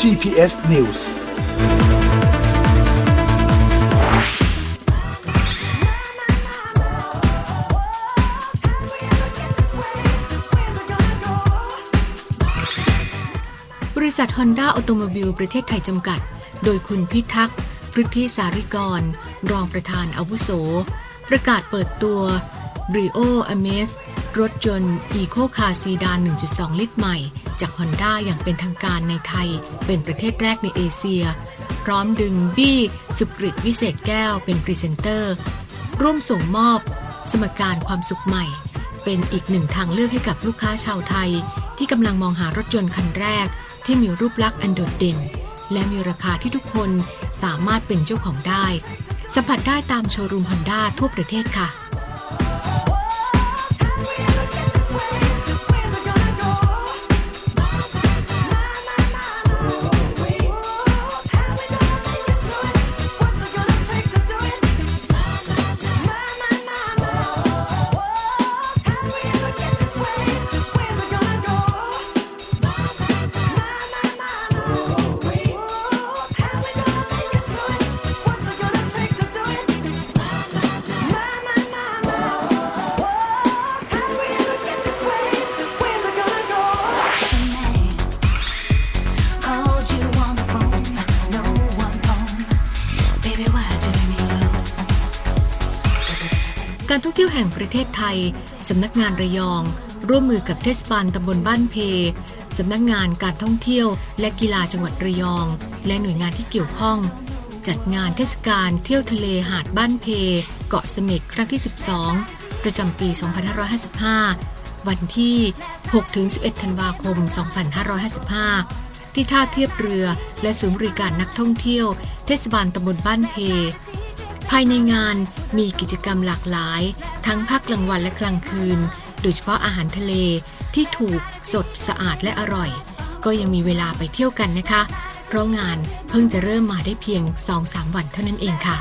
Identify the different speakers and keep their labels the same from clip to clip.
Speaker 1: GPS News
Speaker 2: บริษัทฮอนด้าออโตโมบิลประเทศไทยจำกัด โดยคุณพิทักษ์พฤทธิสาริกร รองประธานอาวุโส ประกาศเปิดตัว Brio Amaze รถยนต์ Eco Car Sedan 1.2 ลิตรใหม่ จากฮอนด้าอย่างเป็นทางการในไทย เป็นประเทศแรกในเอเชีย พร้อมดึงบี้สุกริตวิเศษแก้วเป็นพรีเซนเตอร์ ร่วมส่งมอบ สมการความสุขใหม่ เป็นอีกหนึ่งทางเลือกให้กับลูกค้าชาวไทย ที่กำลังมองหารถยนต์คันแรก ที่มีรูปลักษณ์อันโดดเด่น และมีราคาที่ทุกคนสามารถเป็นเจ้าของได้ สัมผัสได้ตามโชว์รูมฮอนด้าทั่วประเทศค่ะ การท่องเที่ยวแห่งประเทศไทย สำนักงานระยอง ร่วมมือกับเทศบาลตำบลบ้านเพ สำนักงานการท่องเที่ยวและกีฬาจังหวัดระยอง และหน่วยงานที่เกี่ยวข้อง จัดงานเทศกาลเที่ยวทะเลหาดบ้านเพ เกาะเสม็ดครั้งที่ 12 ประจำปี 2555 วันที่ 6-11 ธันวาคม 2555 ที่ท่าเทียบเรือและศูนย์บริการนักท่องเที่ยว เทศบาลตำบลบ้านเพ ภายในงานมีกิจกรรมหลากหลาย ทั้งภาคกลางวันและกลางคืน โดยเฉพาะอาหารทะเลที่ถูกสดสะอาดและอร่อย ก็ยังมีเวลาไปเที่ยวกันนะคะ เพราะงานเพิ่งจะเริ่มมาได้เพียง 2-3 วันเท่านั้นเองค่ะ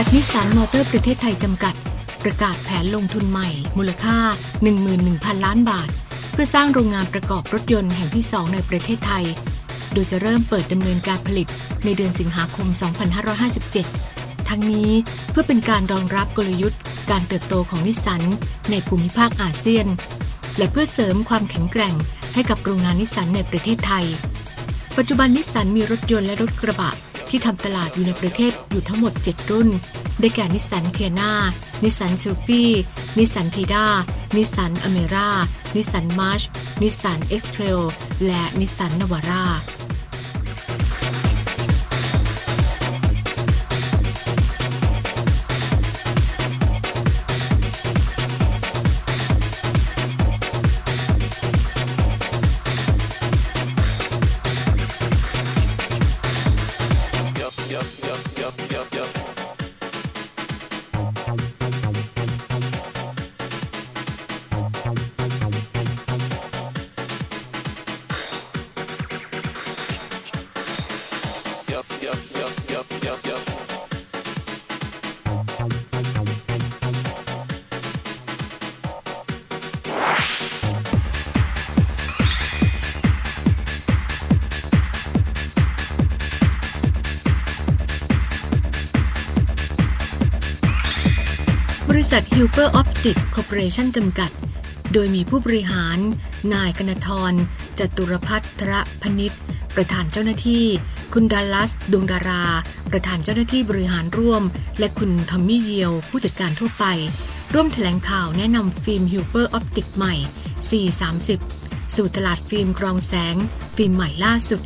Speaker 2: ษัทนิสสันมอเตอร์ประเทศไทยจำกัด ประกาศแผนลงทุนใหม่ มูลค่า 11,000 ล้านบาท เพื่อสร้างโรงงานประกอบรถยนต์แห่งที่ 2 ในประเทศไทย โดยจะเริ่มเปิดดำเนินการผลิตในเดือนสิงหาคม 2557 ทั้งนี้เพื่อเป็นการรองรับกลยุทธ์ การเติบโตของนิสสันในภูมิภาคอาเซียน และเพื่อเสริมความแข็งแกร่งให้กับโรงงานนิสสันในประเทศไทย ปัจจุบันนิสสันมีรถยนต์และรถกระบะ ที่ทำตลาดอยู่ในประเทศอยู่ทั้งหมด 7 รุ่น ได้แก่นิสสันเทียนานิสสันซูฟี่นิสสันทีดานิสสันอเมร่านิสสันมาร์ชนิสสันเอ็กซ์เทรลและนิสสันนวาร่า บริ ษัท h i l p e r Optic Corporation จำกัด โดยมีผู้บริหาร นายกนทรจตุรพัฒระพนิษฐ์ประธานเจ้าหน้าที่ คุณดัลลัสดวงดารา ประธานเจ้าหน้าที่บริหารร่วม และคุณทอมมี่เยียว ผู้จัดการทั่วไป ร่วมแถลงข่าวแนะนำฟิล์ม h i l p e r Optic ใหม่ 430 สู่ตลาดฟิล์มกรองแสง ฟิล์มใหม่ล่าสุด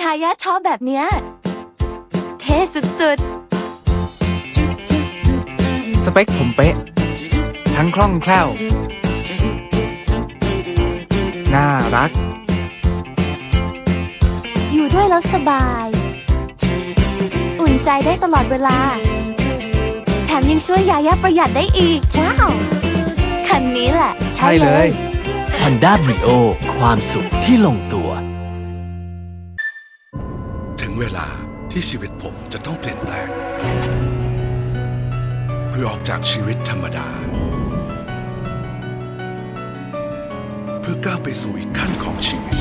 Speaker 3: ยายาชอบแบบเนี้ย เท่สุด
Speaker 4: สเปคผมเป๊ะ ทั้งคล่องแคล่ว น่ารัก
Speaker 3: ด้วยแล้วสบาย อุ่นใจได้ตลอดเวลา แถมยังช่วยยายาประหยัดได้อีก ว้าว คันนี้แหละ
Speaker 4: ใช่เลย
Speaker 1: Honda Brio ความสุขที่ลงตัว
Speaker 5: ถึงเวลาที่ชีวิตผมจะต้องเปลี่ยนแปลง เพื่อออกจากชีวิตธรรมดา เพื่อก้าวไปสู่อีกขั้นของชีวิต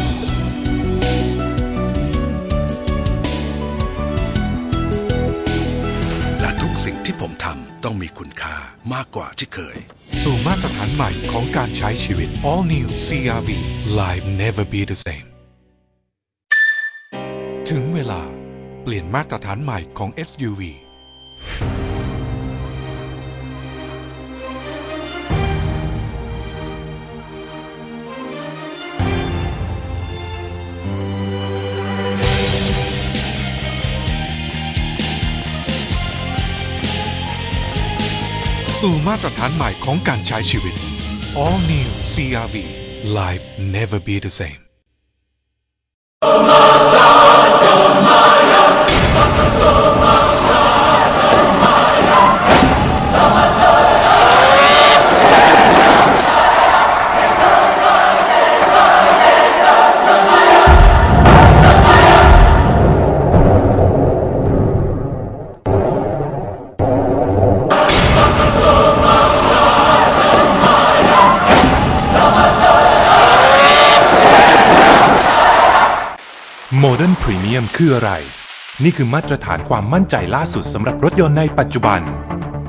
Speaker 5: และทุกสิ่งที่ผมทำต้องมีคุณค่ามากกว่าที่เคย
Speaker 6: สู่มาตรฐานใหม่ของการใช้ชีวิต All New CRV Life Never Be the Same ถึงเวลาเปลี่ยนมาตรฐานใหม่ของ SUV สู่มาตรฐานใหม่ของการใช้ชีวิต All New CRV Life Never Be the Same
Speaker 7: โมเดิร์นพรีเมียมคืออะไร นี่คือมาตรฐานความมั่นใจล่าสุดสำหรับรถยนต์ในปัจจุบัน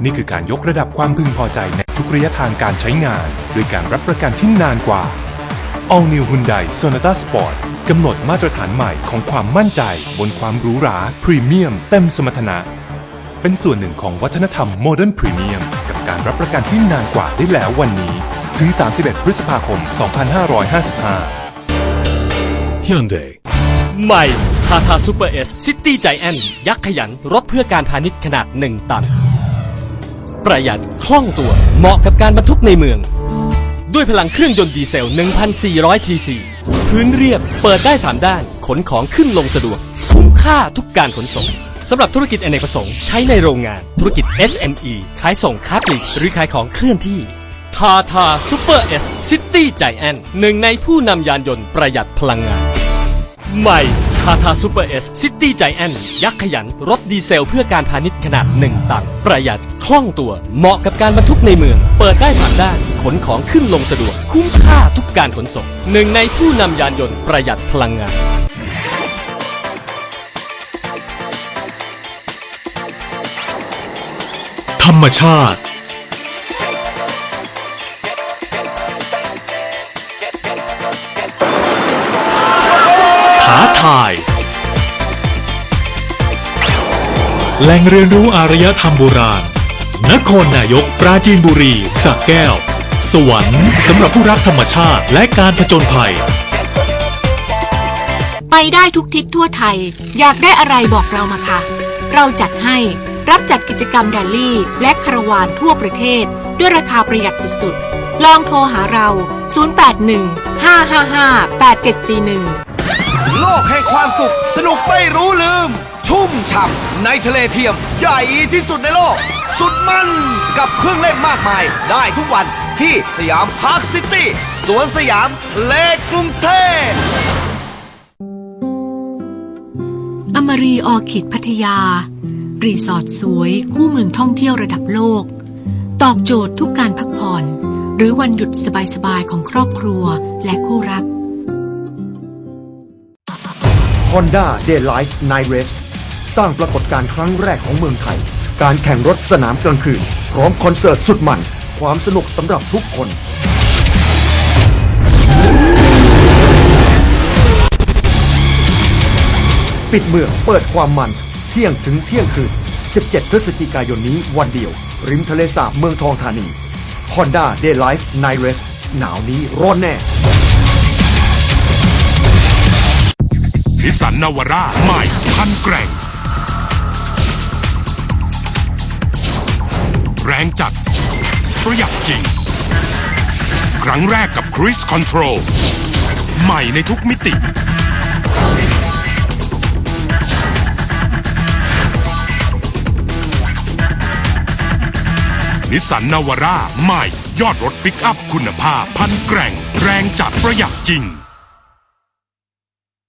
Speaker 7: นี่คือการยกระดับความพึงพอใจในทุกระยะทางการใช้งาน โดยการรับประกันที่นานกว่า All New Hyundai Sonata Sport กำหนดมาตรฐานใหม่ของความมั่นใจบนความหรูหราพรีเมียมเต็มสมรรถนะ เป็นส่วนหนึ่งของวัฒนธรรมโมเดิร์นพรีเมียมกับการรับประกันที่นานกว่าได้แล้ววันนี้ ถึง 31 พฤษภาคม 2555
Speaker 6: Hyundai
Speaker 1: ใหม่ทาทาซูเปอร์เอสซิตี้ใจแอนยักษ์ขยันรถเพื่อการพาณิชย์ขนาด 1 ตัน ประหยัดคล่องตัวเหมาะกับการบรรทุกในเมือง ด้วยพลังเครื่องยนต์ดีเซล 1,400 ซีซี พื้นเรียบเปิดได้ 3 ด้าน ขนของขึ้นลงสะดวก คุ้มค่าทุกการขนส่งสำหรับธุรกิจอเนกประสงค์ใช้ในโรงงานธุรกิจ SME ขายส่งค้าปลีกหรือขายของเคลื่อนที่ทาทาซูเปอร์เอสซิตี้ใจแอนหนึ่งในผู้นำยานยนต์ประหยัดพลังงาน ใหม่ทาทาซูเปอร์เอสซิตี้ใจแอนยักษ์ขยัน รถดีเซลเพื่อการพาณิชย์ขนาด 1 ตัน ประหยัดคล่องตัว เหมาะกับการบรรทุกในเมือง เปิดได้สามด้านขนของขึ้นลงสะดวก คุ้มค่าทุกการขนส่งหนึ่งในผู้นำยานยนต์ประหยัดพลังงาน
Speaker 7: ธรรมชาติาทาย แหล่งเรียนรู้อารยธรรมโบราณ นครนายกปราจีนบุรีสระแก้ว สวรรค์สำหรับผู้รักธรรมชาติและการผจญภัย
Speaker 2: ไปได้ทุกทิศทั่วไทย อยากได้อะไรบอกเรามาค่ะ เราจัดให้รับจัดกิจกรรมแดลลี่ และคารวานทั่วประเทศ ด้วยราคาประหยัดสุดๆ ลองโทรหาเรา 081 555 8741
Speaker 8: โลกแห่งความสุข สนุกไม่รู้ลืม ชุ่มฉ่ำในทะเลเทียม ใหญ่ที่สุดในโลก สุดมันกับเครื่องเล่นมากมาย ได้ทุกวันที่สยามพาร์คซิตี้สวนสยามเลกกรุงเทพ
Speaker 2: อมรีออคิดพัทยา รีสอร์ทสวยคู่เมืองท่องเที่ยวระดับโลก ตอบโจทย์ทุกการพักผ่อน หรือวันหยุดสบายๆของครอบครัวและคู่รัก
Speaker 9: Honda Day Life Night Race สร้างปรากฏการณ์ครั้งแรกของเมืองไทย การแข่งรถสนามกลางคืน พร้อมคอนเสิร์ตสุดมัน ความสนุกสำหรับทุกคน ปิดเมืองเปิดความมัน เที่ยงถึงเที่ยงคืน 17 พฤศจิกายนนี้วันเดียว ริมทะเลสาบเมืองทองธานี Honda Day Life Night Race หนาวนี้ร้อนแน่
Speaker 6: นิสันนาวาร่าใหม่พันแกร่ง แรงจัด ประหยัดจริง ครั้งแรกกับคริสคอนโทร่ใหม่ในทุกมิติ
Speaker 10: นิสันนาวาร่าใหม่ยอดรถปิกอัพคุณภาพพันแกร่ง แรงจัดประหยัดจริง